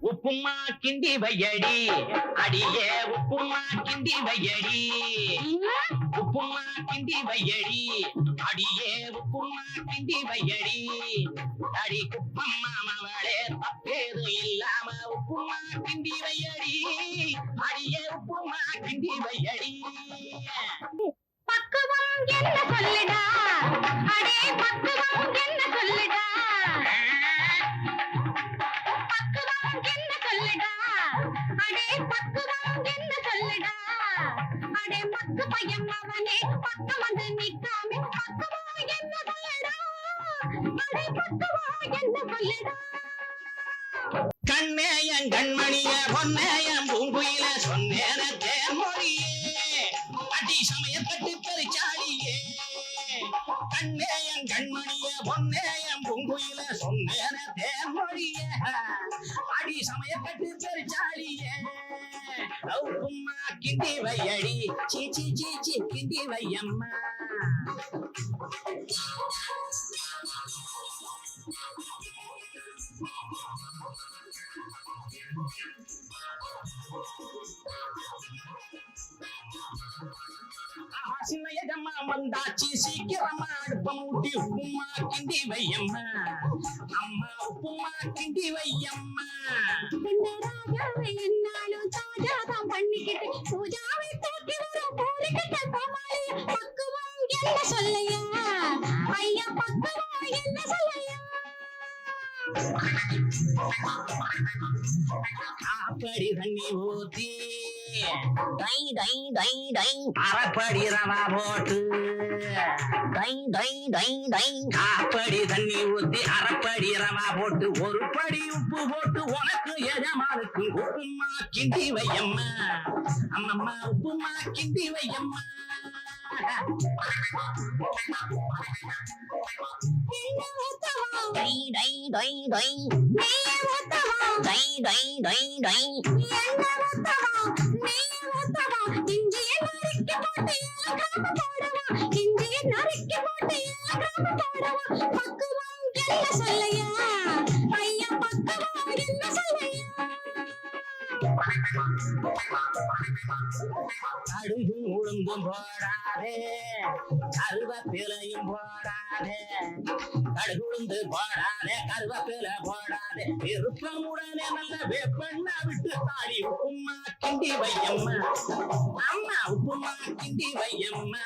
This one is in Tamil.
உப்புமா கிண்டி வையடி அடியே உப்புமா கிண்டி வையடி உப்புமா கிண்டி வையடி அடியே உப்புமா கிண்டி வையடி அடி குப்பம்மா மவளே தப்பேது இல்லாம உப்புமா கிண்டி வையடி அடியே உப்புமா கிண்டி வையடி பக்குவம் என்ன? அடே பக்குவம் என்ன சொல்லுடா? அடே பக்கு பையன் அவனே பக்கம் வந்து நிக்காம பக்குவா என்ன சொல்லுடா? அடே பக்குவா என்ன சொல்லுடா? கண்ணேயன் கண்மணிய பொன்னேயன் பூங்குயில சொன்னேன தேன்மொழியே அடி சமய கட்டு பெருச்சாடியே. கண்ணேயன் கண்மணிய பொன்னேயன் பூங்குயில சொன்னேன தேன்மொழியே அடி சமய கட்டு பெருச்சாடியே கும்மா கிண்டி வையடி சீ சீ சீ சீ கிண்டி வையம்மா ஆஹா, சின்ன எஜம்மா வந்தாச்சு. சீக்கிரமா அடுப்ப மூட்டி உப்புமா கிண்டி வையம்மா. அம்மா உப்புமா கிண்டி வையம்மா. என்னாலும் தாஜாதான் பண்ணிக்கிட்டு பூஜாவை தூக்கி வரும் போலிக்கிட்ட கோமாளி பக்குவம் என்ன சொல்லையா? ஐயா பக்குவம் என்ன சொல்லையா? ஆப்படி தண்ணி ஊத்தி டை டை டை டை அரைப்படி போட்டு டை டை டை டை காப்படி தண்ணி ஊத்தி அறப்படி ரவா போட்டு ஒரு படி உப்பு போட்டு உனக்கு எஜமானுக்கு உப்புமா கிண்டி வையம்மா அம்மம்மா உப்புமா கிண்டி வையம்மா டை டை டை டை டை டை டை டை கடுகும் உளுந்தும் போடாதே கருவேப்பிலையும் போடாதே. கடுகு போடாதே கருவேப்பிலை போடாதே விருப்பமுடனே நல்ல வேப்பெண்ணா விட்டு தாடி உப்புமா கிண்டி வையம்மா. அம்மா உப்புமா கிண்டி வையம்மா.